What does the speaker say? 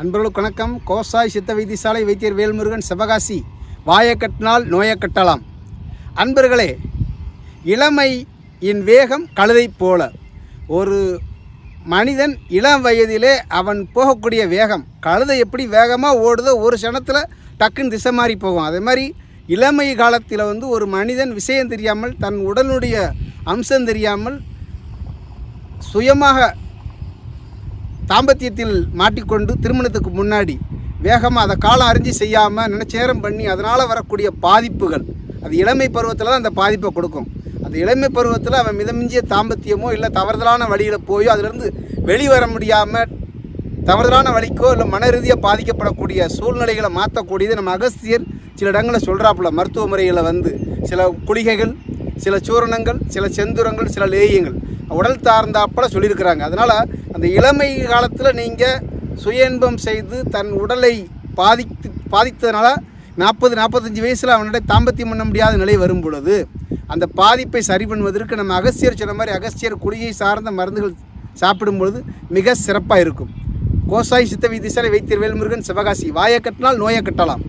அன்பர்களுக்கு வணக்கம். கோசாய் சித்த வைத்தியசாலை வைத்தியர் வேல்முருகன் சிவகாசி. வாயை கட்டினால் நோயை கட்டலாம். அன்பர்களே இளமையின் வேகம் கழுதை போல. ஒரு மனிதன் இளம் வயதிலே அவன் போகக்கூடிய வேகம் கழுதை எப்படி வேகமாக ஓடுதோ ஒரு க்ஷணத்தில் டக்குன்னு திசை மாறி போகும். அதே மாதிரி இளமை காலத்தில் வந்து ஒரு மனிதன் விஷயம் தெரியாமல் தன் உடலுடைய அம்சம் தெரியாமல் சுயமாக தாம்பத்தியத்தில் மாட்டிக்கொண்டு திருமணத்துக்கு முன்னாடி வேகமாக அதை காலம் அறிஞ்சு செய்யாமல் நினைச்சேரம் பண்ணி அதனால் வரக்கூடிய பாதிப்புகள். அது இளமை பருவத்தில் தான் அந்த பாதிப்பை கொடுக்கும். அந்த இளமை பருவத்தில் அவன் மிதமிஞ்சிய தாம்பத்தியமோ இல்லை தவறுதலான வழியில் போயோ அதிலிருந்து வெளிவர முடியாமல் தவறுதலான வழிக்கோ இல்லை மன ரீதியாக பாதிக்கப்படக்கூடிய சூழ்நிலைகளை மாற்றக்கூடியது நம்ம அகஸ்தியர் சில இடங்களில் சொல்கிறாப்புல மருத்துவ முறையில் வந்து. சில குளிகைகள் சில சூரணங்கள் சில செந்துரங்கள் சில லேயங்கள். உடல் தார்ந்தாப்புல சொல்லியிருக்கிறாங்க. அதனால் அந்த இளமை காலத்தில் நீங்கள் சுய இன்பம் செய்து தன் உடலை பாதித்து பாதித்ததுனால நாற்பது நாற்பத்தஞ்சு வயசில் அவனுடைய தாம்பத்தியம் பண்ண முடியாத நிலை வரும் பொழுது அந்த பாதிப்பை சரி பண்ணுவதற்கு நம்ம அகஸ்தியர் சொன்ன மாதிரி அகஸ்தியர் குளிகை சார்ந்த மருந்துகள் சாப்பிடும் பொழுது மிக சிறப்பாக இருக்கும். கோசாய் சித்த வைத்தியசாலை வைத்தியர் வேல்முருகன் சிவகாசி. வாயை கட்டினால் நோயை கட்டலாம்.